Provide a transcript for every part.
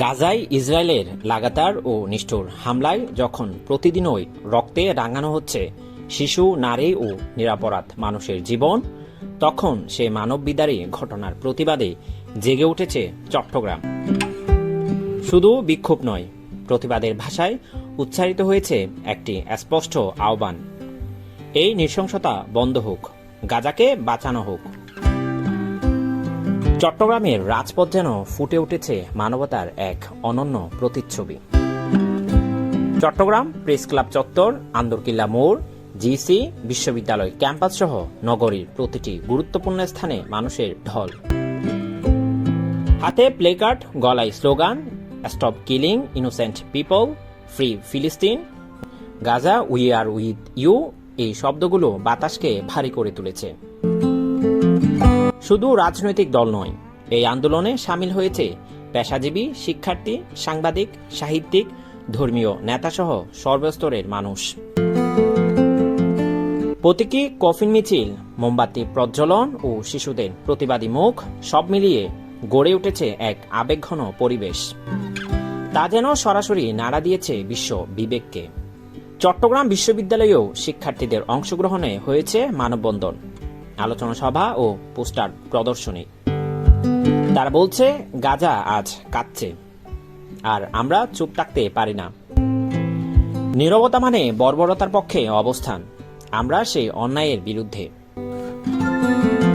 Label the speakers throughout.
Speaker 1: গাজায় ইসরায়েলের লাগাতার ও নিষ্ঠুর হামলায় যখন প্রতিদিনই রক্তে রাঙানো হচ্ছে শিশু, নারী ও নিরাপরাধ মানুষের জীবন, তখন সে মানববিদারী ঘটনার প্রতিবাদে জেগে উঠেছে চট্টগ্রাম। শুধু বিক্ষোভ নয়, প্রতিবাদের ভাষায় উচ্চারিত হয়েছে একটি স্পষ্ট আহ্বান। এই নৃশংসতা বন্ধ হোক, গাজাকে বাঁচানো হোক। চট্টগ্রামের রাজপথ যেন ফুটে উঠেছে মানবতার এক অনন্য প্রতিচ্ছবি। চট্টগ্রাম প্রেস ক্লাব চত্বর, আন্দরকিল্লা মোড়, জিসি বিশ্ববিদ্যালয় ক্যাম্পাস সহ নগরীর প্রতিটি গুরুত্বপূর্ণ স্থানে মানুষের ঢল। হাতে প্লেকার্ড, গলায় slogan, stop killing innocent people, free ফিলিস্তিন, Gaza we are with you এই শব্দগুলো বাতাসকে ভারী করে তুলেছে। শুধু রাজনৈতিক দল নয়, এই আন্দোলনে সামিল হয়েছে পেশাজীবী, শিক্ষার্থী, সাংবাদিক, সাহিত্যিক, ধর্মীয় নেতাসহ সর্বস্তরের মানুষ। প্রতীকী কফিন মিছিল, মোমবাতি প্রজ্বলন ও শিশুদের প্রতিবাদী মুখ, সব মিলিয়ে গড়ে উঠেছে এক আবেগঘন পরিবেশ। তা যেন সরাসরি নাড়া দিয়েছে বিশ্ব বিবেককে। চট্টগ্রাম বিশ্ববিদ্যালয়েও শিক্ষার্থীদের অংশগ্রহণে হয়েছে মানববন্ধন। আলোচনা সভা ও পোস্টার প্রদর্শনী। তারা বলছে, গাজা আজ কাঁদছে, আর আমরা চুপ থাকতে পারি না। নীরবতা মানে বর্বরতার পক্ষে অবস্থান। আমরা সেই অন্যায়ের বিরুদ্ধে।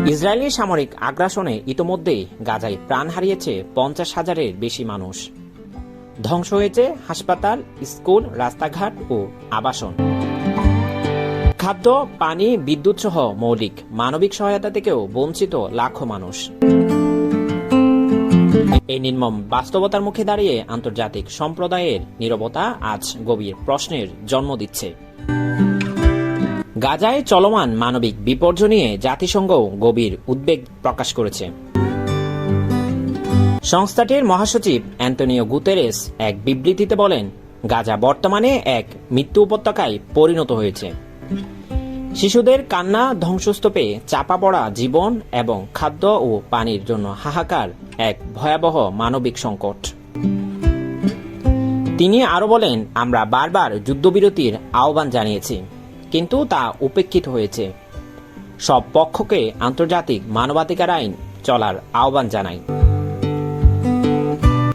Speaker 1: ইসরায়েলি সামরিক আগ্রাসনে ইতোমধ্যেই গাজায় প্রাণ হারিয়েছে পঞ্চাশ হাজারের বেশি মানুষ। ধ্বংস হয়েছে হাসপাতাল, স্কুল, রাস্তাঘাট ও আবাসন। খাদ্য, পানি, বিদ্যুৎ সহ মৌলিক, মানবিক সহায়তা থেকেও বঞ্চিত লাখো মানুষ। এই নির্মম বাস্তবতার মুখে দাঁড়িয়ে আন্তর্জাতিক সম্প্রদায়ের নীরবতা আজ গভীর প্রশ্নের জন্ম দিচ্ছে। গাজায় চলমান মানবিক বিপর্যয় নিয়ে জাতিসংঘ গভীর উদ্বেগ প্রকাশ করেছে। সংস্থাটির মহাসচিব অ্যান্টনিও গুতেরেস এক বিবৃতিতে বলেন, গাজা বর্তমানে এক মৃত্যু উপত্যকায় পরিণত হয়েছে। শিশুদের কান্না ধ্বংসস্তূপে চাপা পড়া জীবন এবং খাদ্য ও পানির জন্য হাহাকার এক ভয়াবহ মানবিক সংকট। তিনি আরও বলেন, আমরা বারবার যুদ্ধবিরতির আহ্বান জানিয়েছি, কিন্তু তা উপেক্ষিত হয়েছে। সব পক্ষকে আন্তর্জাতিক মানবাধিকার আইন চলার আহ্বান জানাই।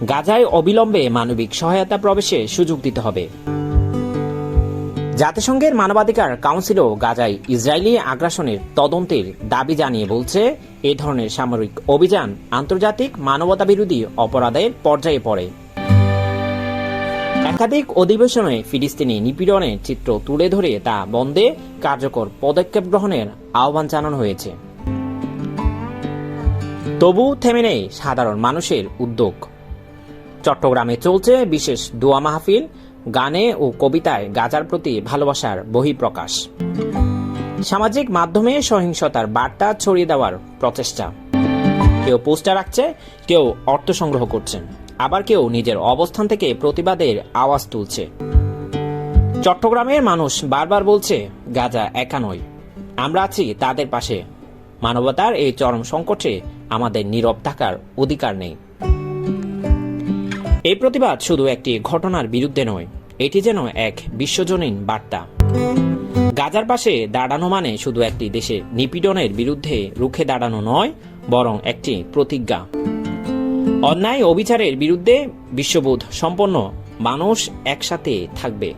Speaker 1: গাজায় অবিলম্বে মানবিক সহায়তা প্রবেশে সুযোগ দিতে হবে। জাতিসংঘের মানবাধিকার কাউন্সিলও গাজায় ইসরায়েলি আগ্রাসনের তদন্তের দাবি জানিয়ে বলছে, এ ধরনের সামরিক অভিযান আন্তর্জাতিক মানবতা বিরোধী অপরাধের পর্যায়ে পড়ে। একাধিক অধিবেশনে ফিলিস্তিনি নিপীড়নের চিত্র তুলে ধরে তা বন্ধে কার্যকর পদক্ষেপ গ্রহণের আহ্বান জানানো হয়েছে। তবু থেমে নেই সাধারণ মানুষের উদ্যোগ। চট্টগ্রামে চলছে বিশেষ দোয়া মাহফিল গানে ও কবিতায় গাজার প্রতি ভালোবাসার বহিঃপ্রকাশ। সামাজিক মাধ্যমে সহিংসতার বার্তা ছড়িয়ে দেওয়ার প্রচেষ্টা। কেউ পোস্টার রাখছে কেউ অর্থ সংগ্রহ করছেন। আবার কেউ নিজের অবস্থান থেকে প্রতিবাদের আওয়াজ তুলছে। চট্টগ্রামের মানুষ বারবার বলছে, গাজা একা নয়। আমরা আছি তাদের পাশে। মানবতার এই চরম সংকটে আমাদের নীরব থাকার অধিকার নেই। এই প্রতিবাদ শুধু একটি ঘটনার বিরুদ্ধে নয়, এটি যেন এক বিশ্বজনীন বার্তা। গাজার পাশে দাঁড়ানো মানে শুধু একটি দেশে নিপীড়নের বিরুদ্ধে রুখে দাঁড়ানো নয়, বরং একটি প্রতিজ্ঞা। অন্যায় অবিচারের বিরুদ্ধে বিশ্ববোধ সম্পন্ন মানুষ একসাথে থাকবে।